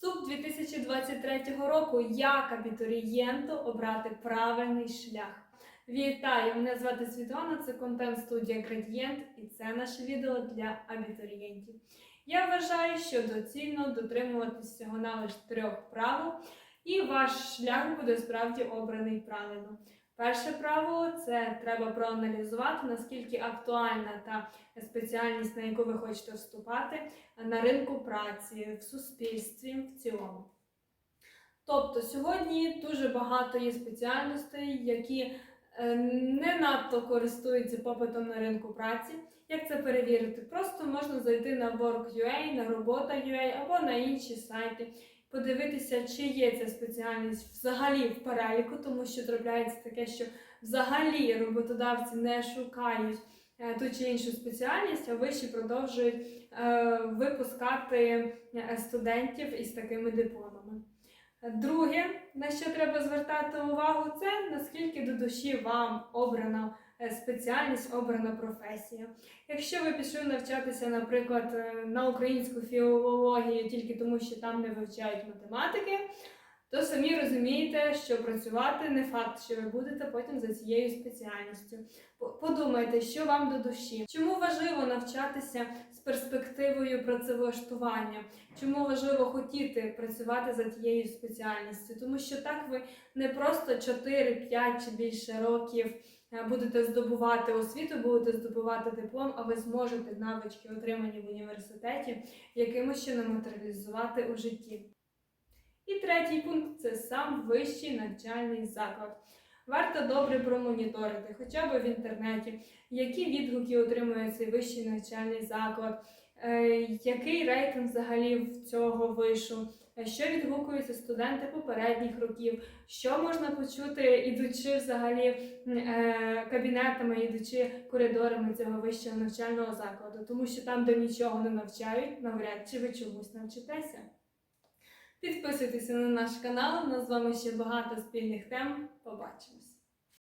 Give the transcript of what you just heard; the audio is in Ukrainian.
Вступ 2023 року як абітурієнту обрати правильний шлях. Вітаю! Мене звати Світлана, це контент студія Градієнт, і це наше відео для абітурієнтів. Я вважаю, що доцільно дотримуватись всього на лише трьох правил, і ваш шлях буде справді обраний правильно. Перше правило це треба проаналізувати, наскільки актуальна та спеціальність, на яку ви хочете вступати, на ринку праці, в суспільстві в цілому. Тобто сьогодні дуже багато є спеціальностей, які е, не надто користуються попитом на ринку праці. Як це перевірити? Просто можна зайти на Work.ua, на Робота.ua або на інші сайти, подивитися, чи є ця спеціальність взагалі в переліку, тому що трапляється таке, що взагалі роботодавці не шукають е, ту чи іншу спеціальність, а виші продовжують е, випускати е, студентів із такими дипломами. Друге, на що треба звертати увагу, це наскільки до душі вам обрана спеціальність, обрана професія. Якщо ви пішли навчатися, наприклад, е, на українську філологію тільки тому, що там не вивчають математики, то самі розумієте, що працювати не факт, що ви будете потім за цією спеціальністю. Подумайте, що вам до душі. Чому важливо навчатися з перспективою працевлаштування? Чому важливо хотіти працювати за тією спеціальністю? Тому що так ви не просто 4, 5 чи більше років е, будете здобувати освіту, будете здобувати диплом, а ви зможете навички, отримані в університеті, якимось чином матеріалізувати у житті. І третій пункт це сам вищий навчальний заклад. Варто добре промоніторити, хоча б в інтернеті, які відгуки отримує цей вищий навчальний заклад, е, який рейтинг взагалі в цього вишу, е, що відгукуються студенти попередніх років, що можна почути, ідучи взагалі е, кабінетами, ідучи коридорами цього вищого навчального закладу, тому що там, де нічого не навчають, навряд чи ви чомусь навчитеся. Підписуйтеся на наш канал, у нас з вами ще багато спільних тем. Побачимось!